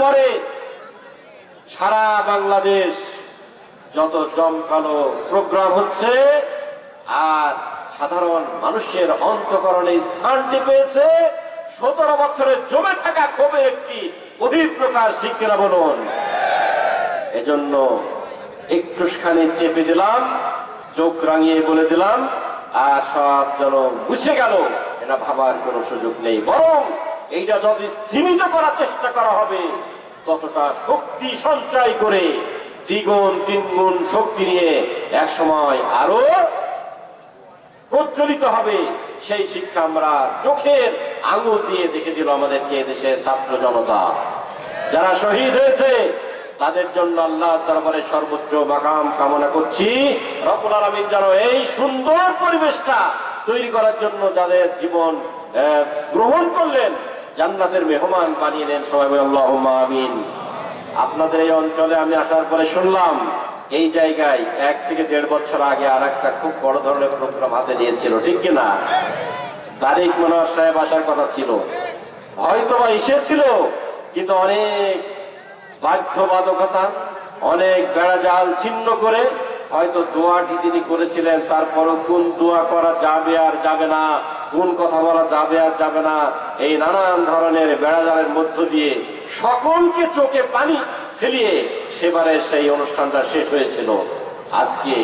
পরে সারা বাংলাদেশ যত জমকালো প্রোগ্রাম হচ্ছে, আর সাধারণ মানুষের অন্তকরণে স্থানটি পেয়েছে, সতেরো বছরে জমে থাকা ক্ষোভের একটি বহিঃপ্রকাশ ঠিক বলুন? এজন্য একটুখানি চেপে দিলাম, চোখ রাঙিয়ে বলে দিলাম, আর সব যেন মুছে গেল, এটা ভাবার কোনো সুযোগ নেই। বরং এইটা যদি স্থিমিত করার চেষ্টা করা হবে, ততটা শক্তি সঞ্চয় করে দ্বিগুণ, তিনগুণ শক্তি নিয়ে এক সময় আরও প্রজ্বলিত হবে। সেই শিক্ষা আমরা চোখের আঙুল দিয়ে দেখে দিল আমাদেরকে দেশের ছাত্র জনতা। যারা শহীদ হয়েছে, তাদের জন্য আল্লাহ দরবারে সর্বোচ্চ মাকাম কামনা করছি। রব্বুল আলামিন যেন এই সুন্দর পরিবেশটা তৈরি করার জন্য যাদের জীবন গ্রহণ করলেন জান্নাতের মেহমান বানিয়ে দেন সবাই বলে, আল্লাহুম্মা আমিন। আপনাদের এই অঞ্চলে আমি আসার পরে শুনলাম, এই জায়গায় এক থেকে দেড় বছর আগে আর একটা খুব বড় ধরনের প্রোগ্রাম হাতে নিয়েছিল, ঠিক কিনা তারিক মনোহর সাহেব আসার কথা ছিল। হয়তো বা এসেছিল, কিন্তু অনেক বাধ্যবাধকতা, অনেক বেড়াজাল ছিন্ন করে হয়তো দোয়াটি তিনি করেছিলেন, তারপরও কোন দোয়া করা যাবে আর যাবে না কোন কথা বলা যাবে আর যাবে না। এই নানান ধরনের বেড়াজালের মধ্য দিয়ে সকলকে চোখে পানি ফেলিয়ে সেবারের সেই অনুষ্ঠানটা শেষ হয়েছিল। আজকে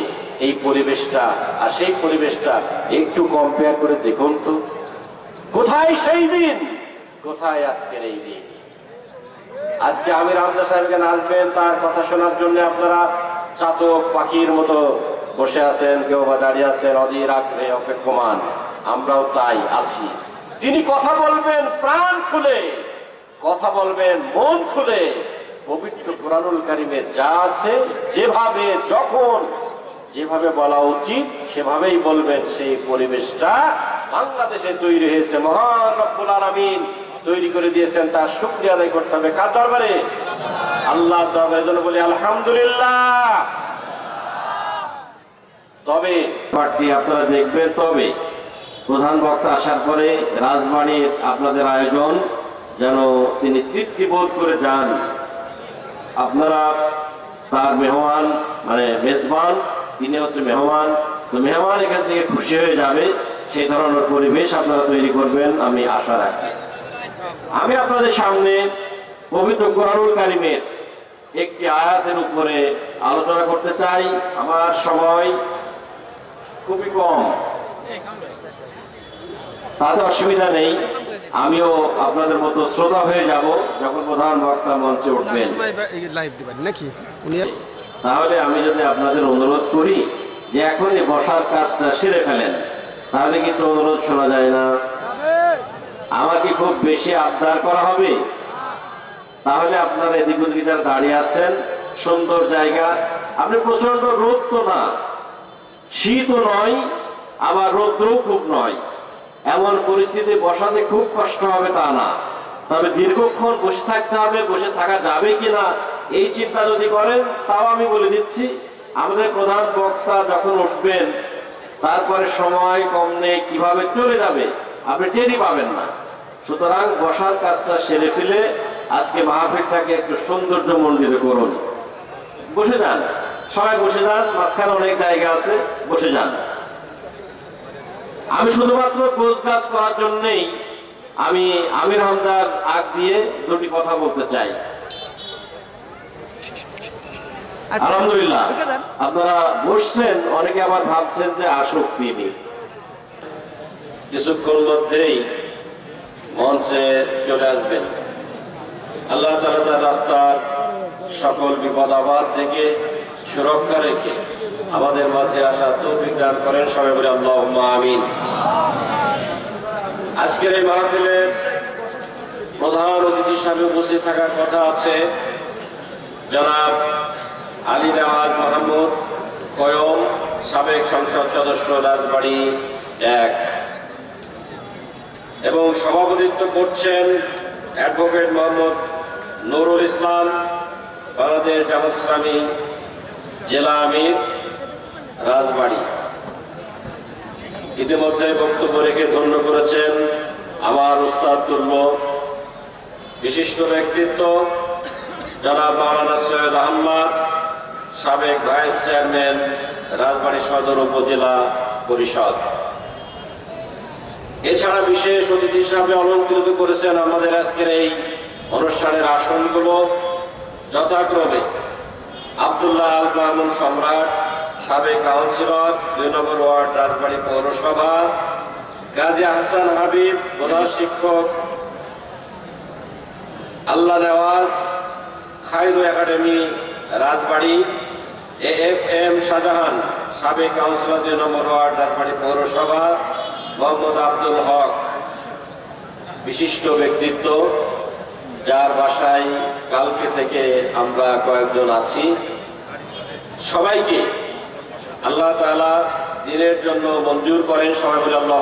এই পরিবেশটা আর সেই পরিবেশটা একটু কম্পেয়ার করে দেখুন তো। কোথায় সেই দিন? কোথায় আজকের এই দিন? আজকে আমি হামজা সাহেবকে নাচবেন তার কথা শোনার জন্য আপনারা চাতক পাখির মতো বসে আছেন, কেউ বা দাঁড়িয়ে আছেন, অধীর আগ্রহে অপেক্ষমান। আমরাও তাই আছি। তিনি কথা বলবেন, প্রাণ খুলে। কথা বলবেন, মন খুলে। পবিত্র কোরআনুল কারিমে যা আছে, যেভাবে, যখন, যেভাবে বলা উচিত, সেভাবেই বলবেন সেই পরিবেশটা বাংলাদেশে তৈরি হয়েছে। মহান রব্বুল আলামিন তৈরি করে দিয়েছেন, তার শুক্রিয়া আদায় করতে হবে। কার দরবারে? আল্লাহ দরবারে জন্য বলি, আলহামদুলিল্লাহ। তবে আপনারা দেখবেন তবে প্রধান বক্তা আসার পরে রাজবাড়ির আপনাদের আয়োজন, যেন তিনি তৃপ্তি বোধ করে যান। আপনারা তার মেহমান মানে মেজবান, তিনি হচ্ছে মেহমান। তো মেহমান এখান থেকে খুশি হয়ে যাবে, সেই ধরনের পরিবেশ আপনারা তৈরি করবেন, আমি আশা রাখি। আমি আপনাদের সামনে পবিত্র কোরআনুল কারিমের একটি আয়াতের উপরে আলোচনা করতে চাই। আমার সময় খুবই কম। তাতে অসুবিধা নেই। আমিও আপনাদের মতো শ্রোতা হয়ে যাব যখন প্রধান বক্তা মঞ্চে উঠবেন। নাকি? তাহলে আমি যদি আপনাদের অনুরোধ করি যে এখনই বসার কাজটা সেরে ফেলেন তাহলে কিন্তু অনুরোধ শোনা যায় না। আমাকে খুব বেশি আবদার করা হবে। তাহলে আপনারা এদিক ওদিক দাঁড়িয়ে আছেন সুন্দর জায়গা। আপনি প্রচণ্ড রোদ তো না। শীতও নয় আবার রৌদ্রও খুব নয়। এমন পরিস্থিতি বসাতে খুব কষ্ট হবে তা না। তবে দীর্ঘক্ষণ বসে থাকতে হবে, বসে থাকা যাবে কিনা, এই চিন্তা যদি করেন, তাও আমি বলে দিচ্ছি, আমাদের প্রধান বক্তা যখন উঠবেন, তারপরে সময় কম নেই, কীভাবে চলে যাবে, আপনি টেরই পাবেন না। সুতরাং বসার কাজটা সেরে ফেলে আজকে মাহফিলটাকে একটু সৌন্দর্য মন্ডিত করুন। বসে যান। সবাই বসে যান, মাঝখানে অনেক জায়গা আছে, বসে যান। আমি শুধুমাত্র গোছ গাছ করার জন্যই আমি আমির হামদার আগ দিয়ে দুটি কথা বলতে চাই। আলহামদুলিল্লাহ। আপনারা বসছেন, অনেকে আবার ভাবছেন যে আসুক তিনি। কিছুক্ষণ মধ্যেই মঞ্চে চলে আসবেন। আল্লাহ তালা তার রাস্তার সকল বিপদ আবাদ থেকে সুরক্ষা রেখে আমাদের মাঝে আসা তৌফিক দান করেন। সবাই বলে আল্লাহ আমিন। আজকের এই মাহফিলের প্রধান অতিথি হিসাবে উপস্থিত থাকার কথা আছে। জনাব আলী নওয়াজ মাহমুদ কয়ম, সাবেক সংসদ সদস্য, রাজবাড়ী এক। এবং সভাপতিত্ব করছেন অ্যাডভোকেট মোহাম্মদ নুরুল ইসলাম, বাংলাদেশ জামাত ইসলামী জেলা আমির। রাজবাড়ী। ইতিমধ্যে বক্তব্য রেখে ধন্য করেছেন আমার উস্তাদ তুল্য। বিশিষ্ট ব্যক্তিত্ব, জনাব মাওলানা সৈয়দ আহমদ সাবেক ভাইস চেয়ারম্যান, রাজবাড়ী সদর উপজেলা পরিষদ। এছাড়া বিশেষ অতিথি হিসাবে অলঙ্কৃত করেছেন আমাদের আজকের এই অনুষ্ঠানের আসনগুলো। যথাক্রমে আবদুল্লাহ আল মামুন সম্রাট সাবেক কাউন্সিলর, দুই নম্বর ওয়ার্ড, রাজবাড়ী পৌরসভা। গাজী আহসান হাবিব প্রধান শিক্ষক। Allah Newaz Khairu academy, Rajbari. A F M Shahjahan, সাবেক কাউন্সিলর, দুই নম্বর ওয়ার্ড, রাজবাড়ী পৌরসভা। মোহাম্মদ আব্দুল হক, বিশিষ্ট ব্যক্তিত্ব, যার বাসায় কালকে থেকে আমরা কয়েকজন আছি। সবাইকে আল্লাহ তালা দিনের জন্য মঞ্জুর করেন সবাই বলে আল্লাহ